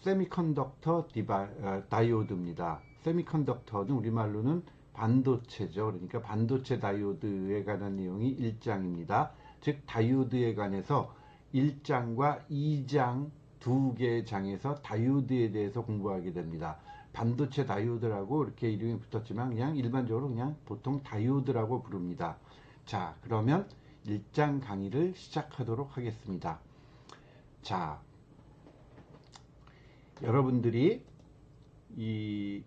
세미컨덕터 디바, 어, 다이오드입니다. 세미컨덕터는 우리말로는 반도체죠. 그러니까 반도체 다이오드에 관한 내용이 1장입니다. 즉 다이오드에 관해서 1장과 2장 두 개의 장에서 다이오드에 대해서 공부하게 됩니다. 반도체 다이오드라고 이렇게 이름이 붙었지만 그냥 일반적으로 그냥 보통 다이오드라고 부릅니다. 자, 그러면 1장 강의를 시작하도록 하겠습니다. 자, 여러분들이 이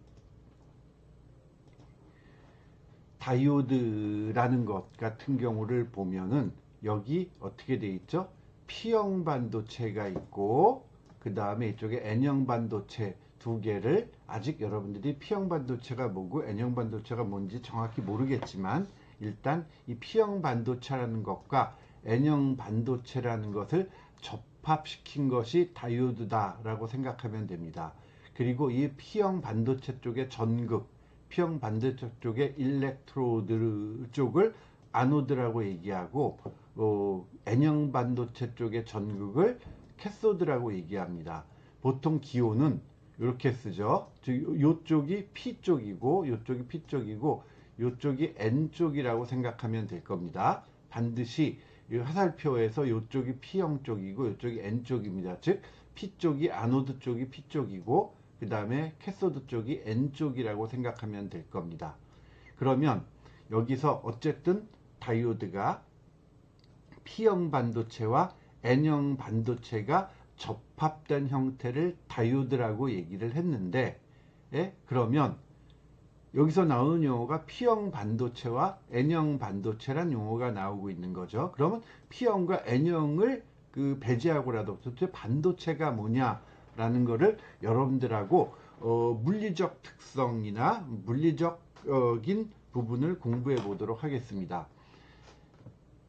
다이오드라는 것 같은 경우를 보면은 여기 어떻게 돼 있죠? P형 반도체가 있고 그 다음에 이쪽에 N형 반도체 두 개를 아직 여러분들이 P형 반도체가 뭐고 N형 반도체가 뭔지 정확히 모르겠지만 일단 이 P형 반도체라는 것과 N형 반도체라는 것을 접 합시킨 것이 다이오드다라고 생각하면 됩니다. 그리고 이 P형 반도체 쪽의 전극, P형 반도체 쪽의 일렉트로드 쪽을 아노드라고 얘기하고 어, N형 반도체 쪽의 전극을 캐소드라고 얘기합니다. 보통 기호는 이렇게 쓰죠. 즉 요쪽이 P 쪽이고 요쪽이 P 쪽이고 요쪽이 N 쪽이라고 생각하면 될 겁니다. 반드시 이 화살표에서 요쪽이 P형 쪽이고 요쪽이 N 쪽입니다. 즉 P 쪽이 아노드 쪽이 P 쪽이고 그 다음에 캐소드 쪽이 N 쪽이라고 생각하면 될 겁니다. 그러면 여기서 어쨌든 다이오드가 P형 반도체와 N형 반도체가 접합된 형태를 다이오드라고 얘기를 했는데 예? 그러면 여기서 나오는 용어가 P형 반도체와 N형 반도체란 용어가 나오고 있는 거죠. 그러면 P형과 N형을 그 배제하고라도 도대체 반도체가 뭐냐라는 거를 여러분들하고 어, 물리적 특성이나 물리적인 부분을 공부해 보도록 하겠습니다.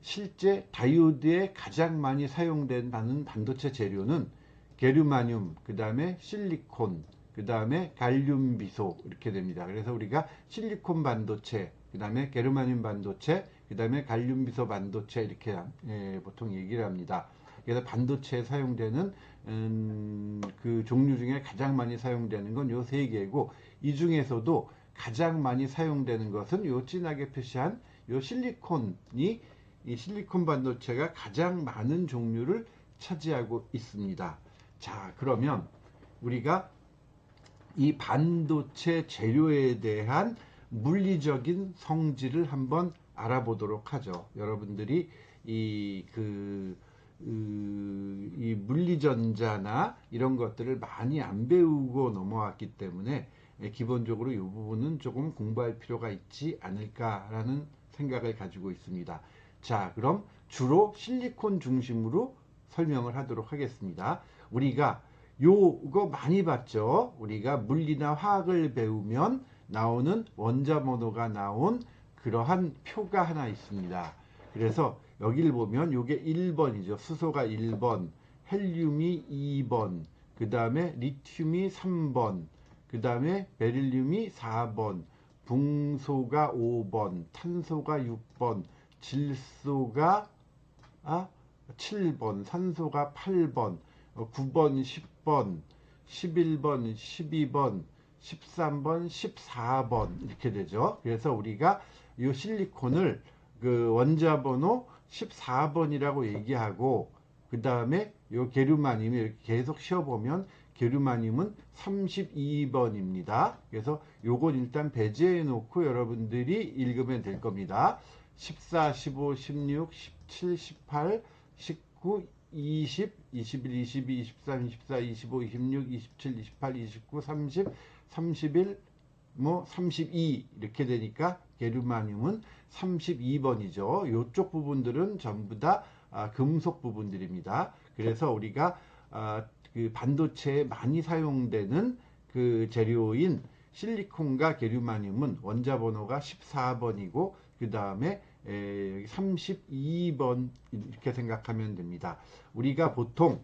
실제 다이오드에 가장 많이 사용된다는 반도체 재료는 게르마늄, 그 다음에 실리콘, 그 다음에 갈륨 비소 이렇게 됩니다. 그래서 우리가 실리콘 반도체, 그 다음에 게르마늄 반도체, 그 다음에 갈륨 비소 반도체 이렇게 예, 보통 얘기를 합니다. 그래서 반도체에 사용되는 음, 그 종류 중에 가장 많이 사용되는 건 요 세 개고 이 중에서도 가장 많이 사용되는 것은 요 진하게 표시한 요 실리콘이 이 실리콘 반도체가 가장 많은 종류를 차지하고 있습니다. 자, 그러면 우리가 이 반도체 재료에 대한 물리적인 성질을 한번 알아보도록 하죠. 여러분들이 이 그, 그, 이 물리전자나 이런 것들을 많이 안 배우고 넘어왔기 때문에 기본적으로 이 부분은 조금 공부할 필요가 있지 않을까라는 생각을 가지고 있습니다. 자, 그럼 주로 실리콘 중심으로 설명을 하도록 하겠습니다. 우리가 요거 많이 봤죠? 우리가 물리나 화학을 배우면 나오는 원자 번호가 나온 그러한 표가 하나 있습니다. 그래서 여기를 보면 요게 1번이죠. 수소가 1번, 헬륨이 2번, 그 다음에 리튬이 3번, 그 다음에 베릴륨이 4번, 붕소가 5번, 탄소가 6번, 질소가 아, 7번, 산소가 8번, 9번, 10번, 11번, 12번, 13번, 14번 이렇게 되죠. 그래서 우리가 이 실리콘을 그 원자 번호 14번이라고 얘기하고 그 다음에 요 게르마늄이 이렇게 계속 쉬어보면 게르마늄은 32번입니다. 그래서 요건 일단 배제해 놓고 여러분들이 읽으면 될 겁니다. 14, 15, 16, 17, 18, 19, 20, 21, 22, 23, 24, 25, 26, 27, 28, 29, 30, 31, 뭐 32 이렇게 되니까 게르마늄은 32번이죠. 이쪽 부분들은 전부 다 아, 금속 부분들입니다. 그래서 우리가 아, 그 반도체에 많이 사용되는 그 재료인 실리콘과 게르마늄은 원자 번호가 14번이고 그 다음에 32번 이렇게 생각하면 됩니다. 우리가 보통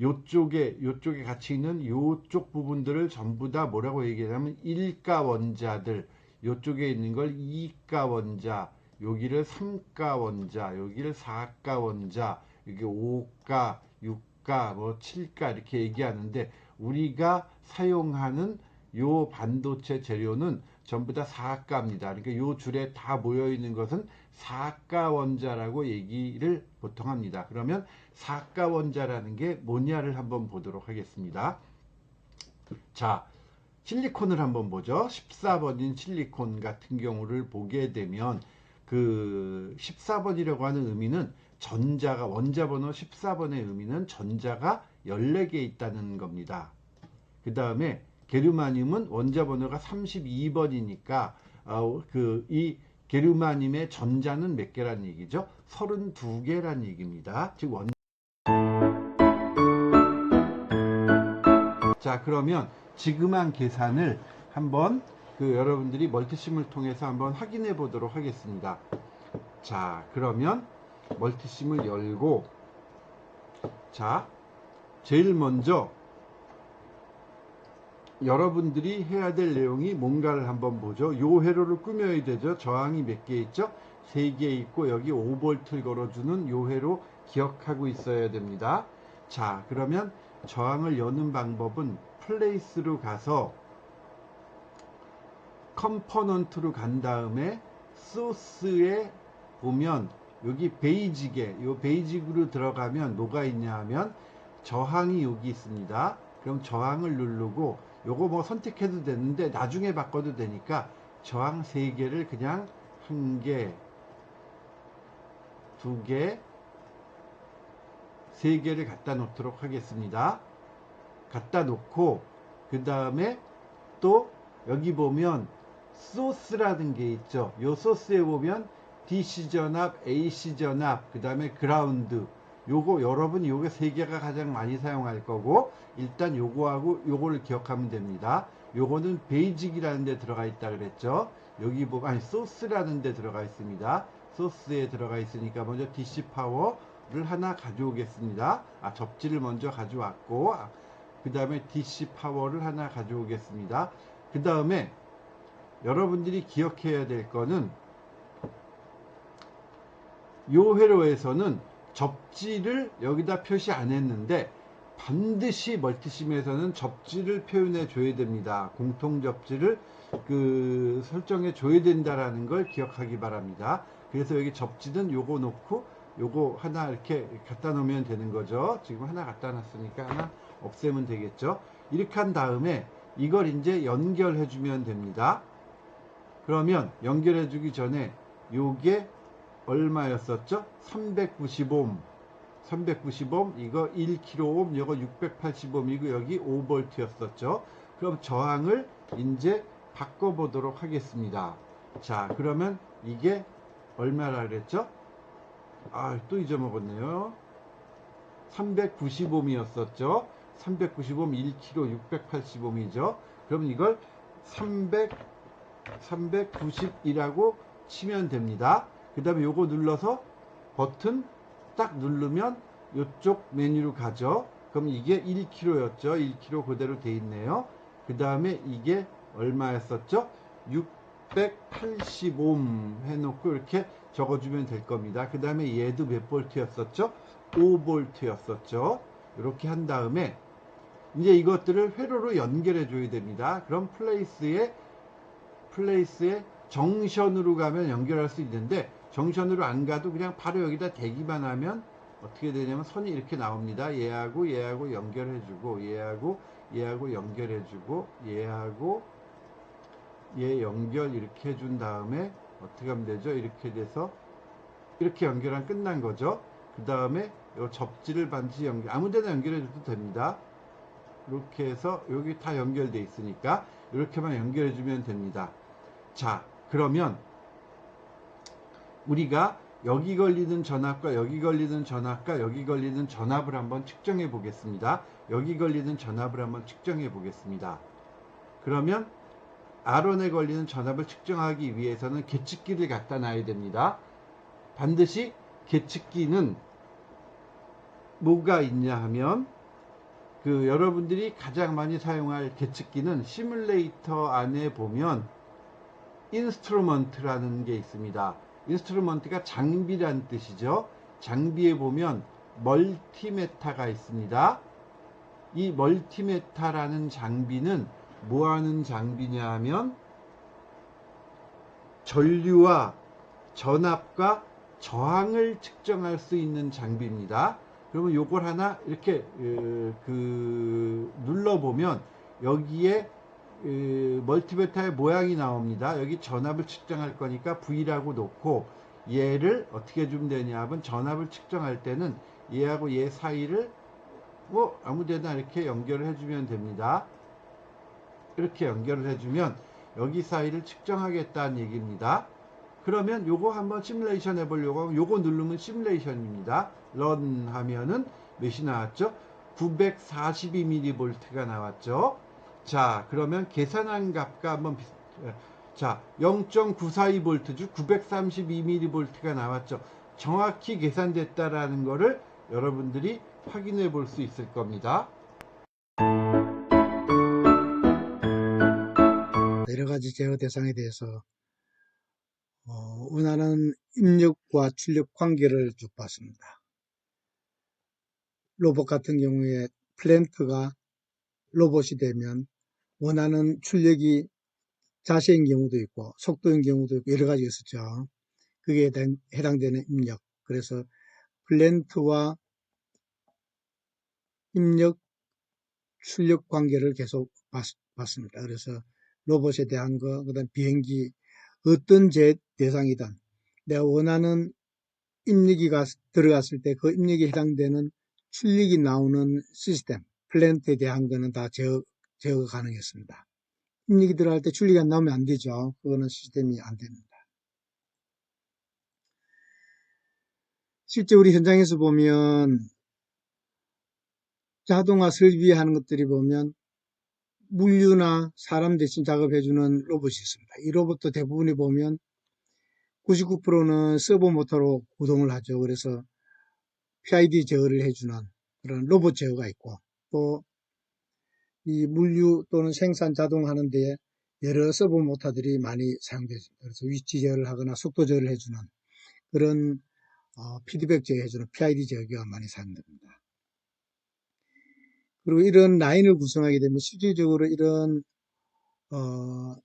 요쪽에 요쪽에 같이 있는 요쪽 부분들을 전부 다 뭐라고 얘기하냐면 일가 원자들 요쪽에 있는 걸 이가 원자 여기를 삼가 원자 여기를 사가 원자 이게 오가 육가 뭐 칠가 이렇게 얘기하는데 우리가 사용하는 요 반도체 재료는 전부 다 사가입니다. 그러니까 요 줄에 다 모여 있는 것은 사가 원자라고 얘기를 보통 합니다. 그러면 사가 원자라는 게 뭐냐를 한번 보도록 하겠습니다. 자, 실리콘을 한번 보죠. 14번인 실리콘 같은 경우를 보게 되면 그 14번이라고 하는 의미는 전자가 원자 번호 14번의 의미는 전자가 14개 있다는 겁니다. 그 다음에 게르마늄은 원자 번호가 32번이니까 어, 그이 게르마늄의 전자는 몇 개라는 얘기죠? 32개라는 얘기입니다. 즉 원. 자 그러면 지금 한 계산을 한번 그 여러분들이 멀티심을 통해서 한번 확인해 보도록 하겠습니다. 자 그러면 멀티심을 열고 자 제일 먼저 여러분들이 해야 될 내용이 뭔가를 한번 보죠. 요 회로를 꾸며야 되죠. 저항이 몇 개 있죠? 세 개 있고 여기 5볼트를 걸어주는 요 회로 기억하고 있어야 됩니다. 자 그러면 저항을 여는 방법은 플레이스로 가서 컴포넌트로 간 다음에 소스에 보면 여기 베이직에 요 베이직으로 들어가면 뭐가 있냐 하면 저항이 여기 있습니다. 그럼 저항을 누르고 요거 뭐 선택해도 되는데 나중에 바꿔도 되니까 저항 3개를 그냥 한 개, 두 개, 세 개를 갖다 놓도록 하겠습니다. 갖다 놓고 그 다음에 또 여기 보면 소스라는 게 있죠. 요 소스에 보면 DC 전압, AC 전압, 그 다음에 그라운드. 요거 여러분 요게 세 개가 가장 많이 사용할 거고 일단 요거하고 요거를 기억하면 됩니다. 요거는 베이직이라는 데 들어가 있다 그랬죠. 여기 보면 아니 소스라는 데 들어가 있습니다. 소스에 들어가 있으니까 먼저 DC 파워를 하나 가져오겠습니다. 아 접지를 먼저 가져왔고 아, 그 다음에 DC 파워를 하나 가져오겠습니다. 그 다음에 여러분들이 기억해야 될 거는 요 회로에서는 접지를 여기다 표시 안 했는데 반드시 멀티심에서는 접지를 표현해 줘야 됩니다. 공통 접지를 그 설정해 줘야 된다라는 걸 기억하기 바랍니다. 그래서 여기 접지는 요거 놓고 요거 하나 이렇게 갖다 놓으면 되는 거죠. 지금 하나 갖다 놨으니까 하나 없애면 되겠죠. 이렇게 한 다음에 이걸 이제 연결해 주면 됩니다. 그러면 연결해 주기 전에 요게 얼마였었죠? 390옴. 390옴 이거 1kΩ 이거 680옴 이거 여기 5V였었죠. 그럼 저항을 이제 바꿔 보도록 하겠습니다. 자 그러면 이게 얼마라 그랬죠? 아 또 잊어먹었네요. 390옴이었었죠. 390옴 1kg 680옴이죠. 그럼 이걸 300 390이라고 치면 됩니다. 그 다음에 요거 눌러서 버튼 딱 누르면 이쪽 메뉴로 가죠. 그럼 이게 1kg였죠. 1kg 그대로 돼 있네요. 그 다음에 이게 얼마였었죠? 680옴 해놓고 이렇게 적어주면 될 겁니다. 그 다음에 얘도 몇 볼트였었죠? 5볼트였었죠. 이렇게 한 다음에 이제 이것들을 회로로 연결해 줘야 됩니다. 그럼 플레이스에 플레이스에 정션으로 가면 연결할 수 있는데 정션으로 안 가도 그냥 바로 여기다 대기만 하면 어떻게 되냐면 선이 이렇게 나옵니다. 얘하고 얘하고 연결해주고 얘하고 얘하고 연결해주고 얘하고 얘 연결 이렇게 해준 다음에 어떻게 하면 되죠? 이렇게 돼서 이렇게 연결하면 끝난 거죠. 그 다음에 이 접지를 반드시 연결 아무데나 연결해줘도 됩니다. 이렇게 해서 여기 다 연결돼 있으니까 이렇게만 연결해주면 됩니다. 자, 그러면 우리가 여기 걸리는 전압과 여기 걸리는 전압과 여기 걸리는 전압을 한번 측정해 보겠습니다. 여기 걸리는 전압을 한번 측정해 보겠습니다. 그러면 R1에 걸리는 전압을 측정하기 위해서는 계측기를 갖다 놔야 됩니다. 반드시 계측기는 뭐가 있냐 하면 그 여러분들이 가장 많이 사용할 계측기는 시뮬레이터 안에 보면 인스트루먼트라는 게 있습니다. 인스트루먼트가 장비란 뜻이죠. 장비에 보면 멀티메타가 있습니다. 이 멀티메타라는 장비는 뭐 하는 장비냐 하면 전류와 전압과 저항을 측정할 수 있는 장비입니다. 그러면 요걸 하나 이렇게 어, 그 눌러보면 여기에 그 멀티메타의 모양이 나옵니다. 여기 전압을 측정할 거니까 V라고 놓고 얘를 어떻게 해주면 되냐 하면 전압을 측정할 때는 얘하고 얘 사이를 뭐 아무데나 이렇게 연결을 해주면 됩니다. 이렇게 연결을 해주면 여기 사이를 측정하겠다는 얘기입니다. 그러면 요거 한번 시뮬레이션 해보려고 하면 요거 누르면 시뮬레이션입니다. 런 하면은 몇이 나왔죠? 942mV가 나왔죠. 자, 그러면 계산한 값과 한번 비, 자, 0.942V, 932mV가 나왔죠. 정확히 계산됐다라는 거를 여러분들이 확인해 볼 수 있을 겁니다. 여러 가지 제어 대상에 대해서 어, 원하는 입력과 출력 관계를 쭉 봤습니다. 로봇 같은 경우에 플랜트가 로봇이 되면 원하는 출력이 자세인 경우도 있고 속도인 경우도 있고 여러 가지 있었죠. 그게 해당, 해당되는 입력. 그래서 플랜트와 입력 출력 관계를 계속 봤, 봤습니다. 그래서 로봇에 대한 거, 그 다음 비행기, 어떤 제 대상이든 내가 원하는 입력이 가, 들어갔을 때 그 입력에 해당되는 출력이 나오는 시스템, 플랜트에 대한 거는 다 제어, 제어가 가능했습니다. 입력이 들어갈 때 출력이 안 나오면 안 되죠. 그거는 시스템이 안 됩니다. 실제 우리 현장에서 보면 자동화 설비하는 것들이 보면 물류나 사람 대신 작업해주는 로봇이 있습니다. 이 로봇도 대부분이 보면 99%는 서버 모터로 구동을 하죠. 그래서 PID 제어를 해주는 그런 로봇 제어가 있고 또 이 물류 또는 생산 자동하는 데 여러 서버 모터들이 많이 사용되죠. 그래서 위치 제어를 하거나 속도 제어를 해주는 그런 어, 피드백 제어해주는 PID 제어기가 많이 사용됩니다. 그리고 이런 라인을 구성하게 되면 실질적으로 이런 어,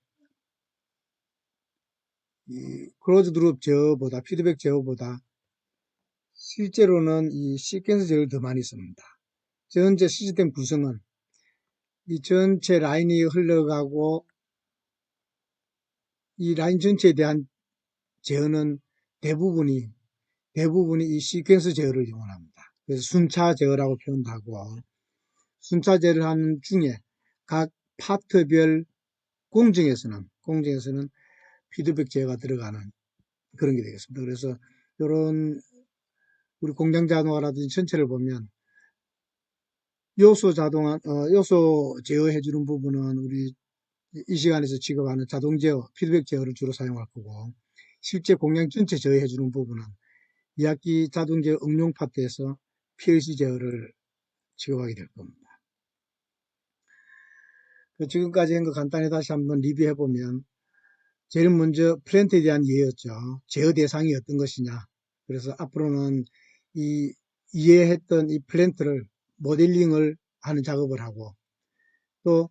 이 클로즈 드롭 제어보다 피드백 제어보다 실제로는 이 시퀀스 제어를 더 많이 씁니다. 전체 시스템 구성은 이 전체 라인이 흘러가고 이 라인 전체에 대한 제어는 대부분이 대부분이 이 시퀀스 제어를 이용합니다. 그래서 순차 제어라고 표현도 하고 순차제를 하는 중에 각 파트별 공정에서는 공정에서는 피드백 제어가 들어가는 그런 게 되겠습니다. 그래서 이런 우리 공장 자동화라든지 전체를 보면 요소 자동화, 어, 요소 제어해 주는 부분은 우리 이 시간에서 지급하는 자동 제어, 피드백 제어를 주로 사용할 거고 실제 공장 전체 제어해 주는 부분은 2학기 자동 제어 응용 파트에서 PLC 제어를 지급하게 될 겁니다. 그 지금까지 한 거 간단히 다시 한번 리뷰해 보면 제일 먼저 플랜트에 대한 이해였죠. 제어 대상이 어떤 것이냐. 그래서 앞으로는 이 이해했던 이 플랜트를 모델링을 하는 작업을 하고 또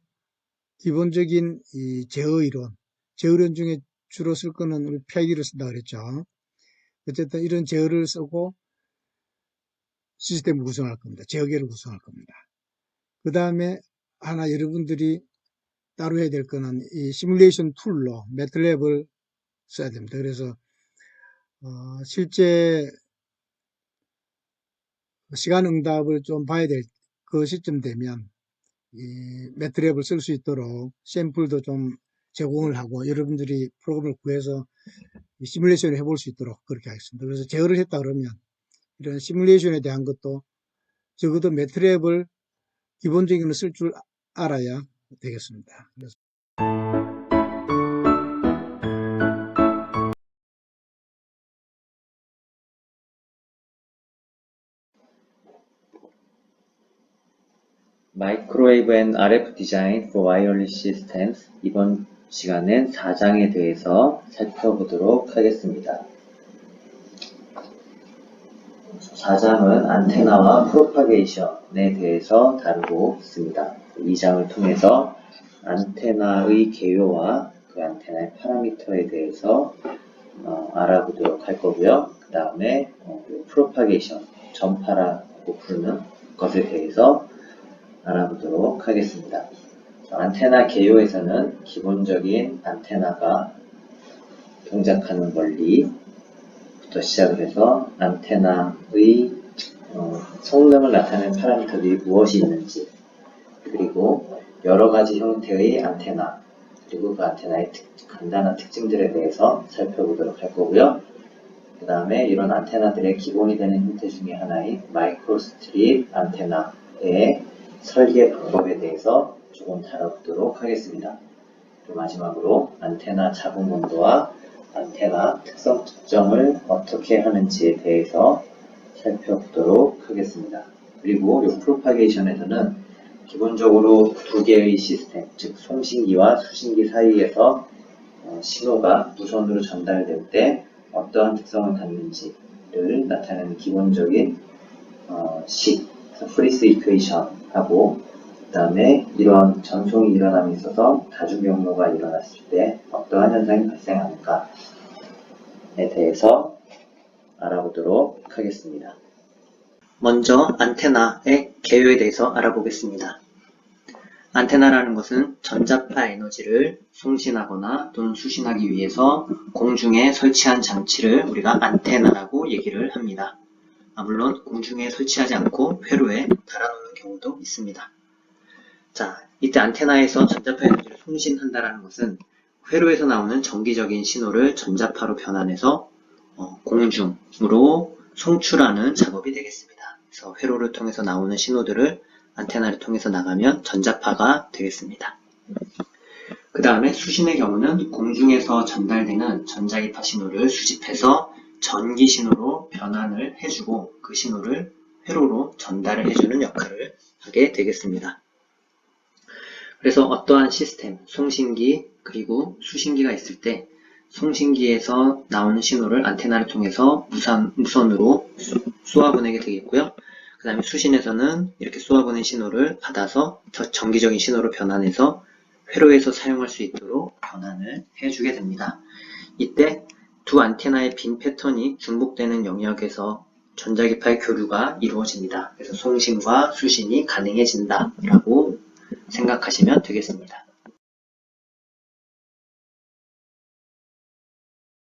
기본적인 이 제어 이론, 제어 이론 중에 주로 쓸 거는 우리 PID를 쓴다 그랬죠. 어쨌든 이런 제어를 쓰고 시스템을 구성할 겁니다. 제어계를 구성할 겁니다. 그 다음에 하나 여러분들이 따로 해야 될 거는 이 시뮬레이션 툴로 매트랩을 써야 됩니다. 그래서 어, 실제 시간 응답을 좀 봐야 될 그 시점 되면 이 매트랩을 쓸 수 있도록 샘플도 좀 제공을 하고 여러분들이 프로그램을 구해서 시뮬레이션을 해볼 수 있도록 그렇게 하겠습니다. 그래서 제어를 했다 그러면 이런 시뮬레이션에 대한 것도 적어도 매트랩을 기본적인 쓸줄 알아야 되겠습니다. Microwave and RF Design for Wireless Systems 이번 시간엔 4장에 대해서 살펴보도록 하겠습니다. 4장은 안테나와 프로파게이션에 대해서 다루고 있습니다. 2장을 통해서 안테나의 개요와 그 안테나의 파라미터에 대해서 어, 알아보도록 할 거고요. 그 다음에 어, 프로파게이션, 전파라고 부르는 것에 대해서 알아보도록 하겠습니다. 안테나 개요에서는 기본적인 안테나가 동작하는 원리부터 시작을 해서 안테나의 어, 성능을 나타내는 파라미터들이 무엇이 있는지 그리고 여러 가지 형태의 안테나 그리고 그 안테나의 특- 간단한 특징들에 대해서 살펴보도록 할 거고요. 그 다음에 이런 안테나들의 기본이 되는 형태 중에 하나인 마이크로스트립 안테나의 설계 방법에 대해서 조금 다뤄보도록 하겠습니다. 마지막으로 안테나 잡음 온도와 안테나 특성 특정을 어떻게 하는지에 대해서 살펴보도록 하겠습니다. 그리고 이 프로파게이션에서는 기본적으로 두 개의 시스템, 즉 송신기와 수신기 사이에서 어, 신호가 무선으로 전달될 때 어떠한 특성을 갖는지를 나타내는 기본적인 어, 식, 프리스 이퀘이션 하고 그 다음에 이런 전송이 일어남에 있어서 다중 경로가 일어났을 때 어떠한 현상이 발생하는가에 대해서 알아보도록 하겠습니다. 먼저 안테나의 개요에 대해서 알아보겠습니다. 안테나라는 것은 전자파 에너지를 송신하거나 또는 수신하기 위해서 공중에 설치한 장치를 우리가 안테나라고 얘기를 합니다. 아, 물론 공중에 설치하지 않고 회로에 달아놓는 경우도 있습니다. 자, 이때 안테나에서 전자파 에너지를 송신한다라는 것은 회로에서 나오는 정기적인 신호를 전자파로 변환해서 어, 공중으로 송출하는 작업이 되겠습니다. 그래서 회로를 통해서 나오는 신호들을 안테나를 통해서 나가면 전자파가 되겠습니다. 그 다음에 수신의 경우는 공중에서 전달되는 전자기파 신호를 수집해서 전기 신호로 변환을 해주고 그 신호를 회로로 전달을 해주는 역할을 하게 되겠습니다. 그래서 어떠한 시스템, 송신기 그리고 수신기가 있을 때 송신기에서 나오는 신호를 안테나를 통해서 무선, 무선으로 쏘- 쏘아보내게 되겠고요. 그 다음에 수신에서는 이렇게 쏘아보낸 신호를 받아서 저 정기적인 신호로 변환해서 회로에서 사용할 수 있도록 변환을 해주게 됩니다. 이때 두 안테나의 빈 패턴이 중복되는 영역에서 전자기파의 교류가 이루어집니다. 그래서 송신과 수신이 가능해진다 라고 생각하시면 되겠습니다.